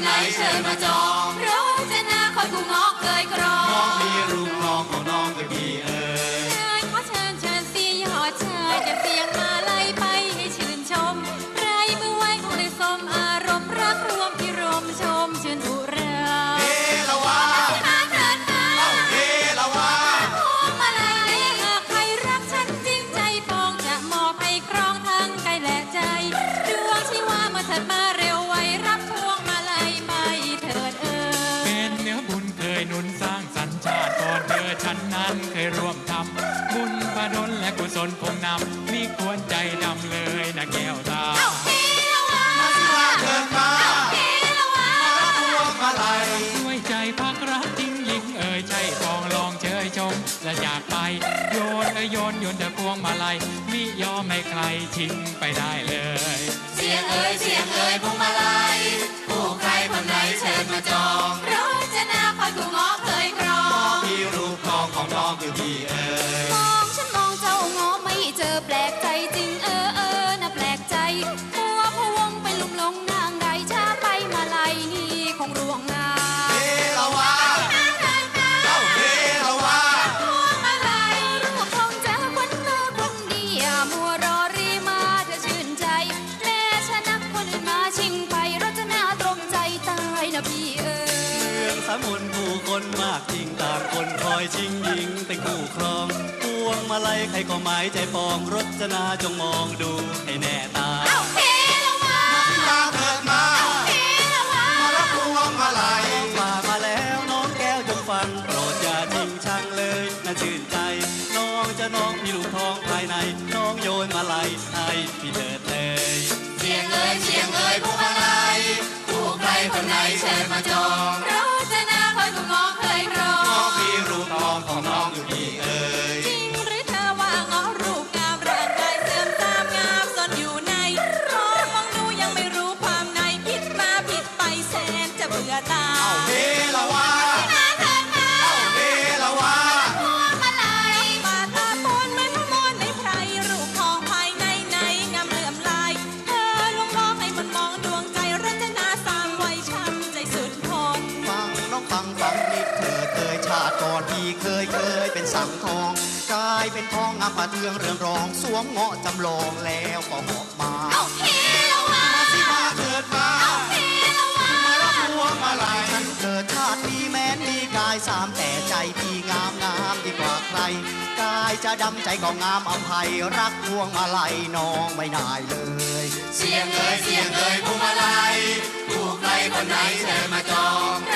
为什么走 พักรักจริงยิงเอ่ยใช่ฟองลองเชยชม และจากไป โยนเอ่ยโยนโยนแต่พวงมาลัยมิยอมไม่ใครทิ้งไปได้เลย เสียงเอ่ยเสียงเอ่ยพวงมาลัยผู้ใครคนไหน มนผู้คนมากจริงต่างคนคอยชิงหญิงเป็นคู่ครองพวงมาลัยใครก็หมายใจปองรจนาจงมองดูให้แน่ตาเอาเฮละวะมาเถิดมาเฮละวะมารับพวงมาลัยมามาแล้วน้องแก้วจงฟังโปรดอย่าทิ้งช่างเลยน่าชื่นใจ น้องจะน้องมีลูกทองภายใน น้องโยนมาลัยให้พี่เถิดเลยเสียงเอ่ยเสียงเอ่ยพวงมาลัยผู้ใครคนไหนเชิญมาจองายในในงามเหลื่อมลายเธอลวงล้อให้มันมองดวงใจรัตนาสางไว้ช้ำใจสุดทนฟังน้องฟังฟังนิดเธอเคยชาติก่อนพี่เคยเคยเป็นสังทองกลายเป็นทองงามปะเทืองเรืองรอง สวมเงาะจำลองแล้วก็หาะมาายสามแต่ใจพี่งามงามที่กว่าใคร กายจะดำใจก็งามอภัยรักพวงมาลัยน้องไม่นายเลย เสียงเอ่ยเสียงเอ่ยพวงมาลัยผู้ใครคนไหนเธอมาจอง